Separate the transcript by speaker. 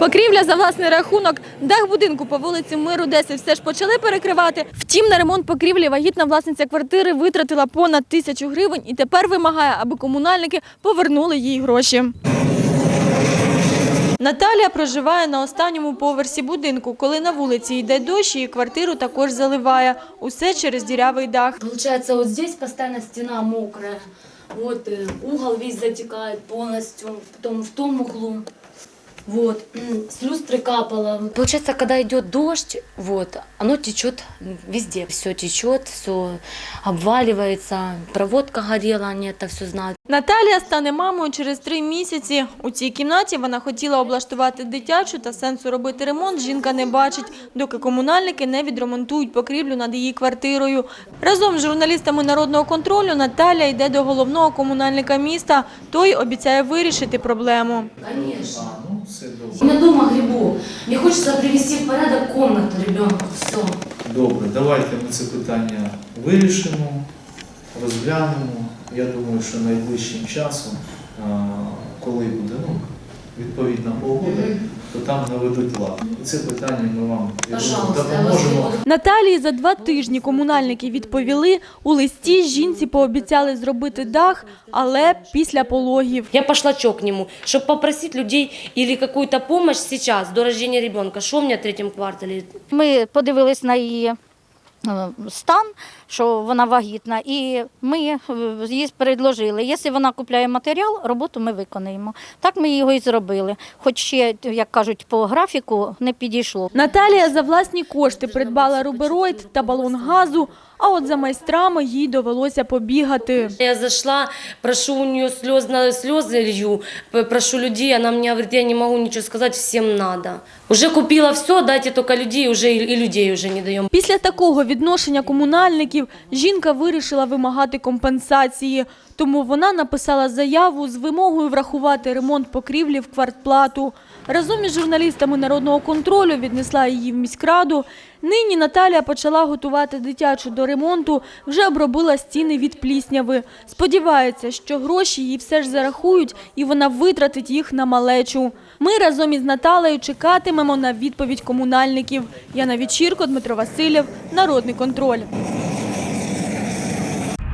Speaker 1: Покрівля за власний рахунок, дах будинку по вулиці Миру 10 все ж почали перекривати. Втім, на ремонт покрівлі вагітна власниця квартири витратила понад тисячу гривень і тепер вимагає, аби комунальники повернули їй гроші. Наталія проживає на останньому поверсі будинку. Коли на вулиці йде дощ, її квартиру також заливає. Усе через дірявий дах.
Speaker 2: Получается, вот здесь постоянно стена мокрая. Вот э, угол весь затекает полностью. Потом в том углу. Вот, с люстры капало. Получается, когда идет дождь, вот, оно течет везде. Все течет, все обваливается. Проводка горела, они это все знают.
Speaker 1: Наталія стане мамою через три місяці. У цій кімнаті вона хотіла облаштувати дитячу та сенсу робити ремонт жінка не бачить, доки комунальники не відремонтують покрівлю над її квартирою. Разом з журналістами народного контролю Наталія йде до головного комунальника міста. Той обіцяє вирішити проблему.
Speaker 2: Конечно.
Speaker 3: Все добре.
Speaker 2: Я дома грибу. Мне хочется привести в порядок комнату ребенка. Все.
Speaker 3: Добре, давайте ми це питання вирішимо, розглянемо. Я думаю, що найближчим часом, а, коли буде ну, відповідна погода, то там наведуть лад. І це питання ми вам допоможемо.
Speaker 1: Наталії за два тижні комунальники відповіли. У листі жінці пообіцяли зробити дах, але після пологів.
Speaker 2: Я пошла чок к нему, чтобы попросить людей або якусь допомогу зараз, сейчас, до рождення ребенка. що в мене в третьому кварталі.
Speaker 4: Ми подивились на її стан, що вона вагітна, і ми е, їй предложили, якщо вона купляє матеріал, роботу ми виконаємо. Так ми його і зробили. Хоч ще, як кажуть, по графіку не підійшло.
Speaker 1: Наталія за власні кошти придбала рубероїд та балон газу, а от за майстрами їй довелося побігати.
Speaker 2: Я зайшла, прошу у нее слезно, слезы лью, прошу людей, она мне говорит, я не могу ничего сказать, всем надо. Уже купила все, дайте только людей, уже и людей уже не даємо.
Speaker 1: Після такого відношення комунальників жінка вирішила вимагати компенсації. Тому вона написала заяву з вимогою врахувати ремонт покрівлі в квартплату. Разом із журналістами народного контролю віднесла її в міськраду. Нині Наталія почала готувати дитячу до ремонту, вже обробила стіни від плісняви. Сподівається, що гроші їй все ж зарахують і вона витратить їх на малечу. Ми разом із Наталею чекатимемо на відповідь комунальників. Яна Вічірко, Дмитро Васильєв, Народний контроль.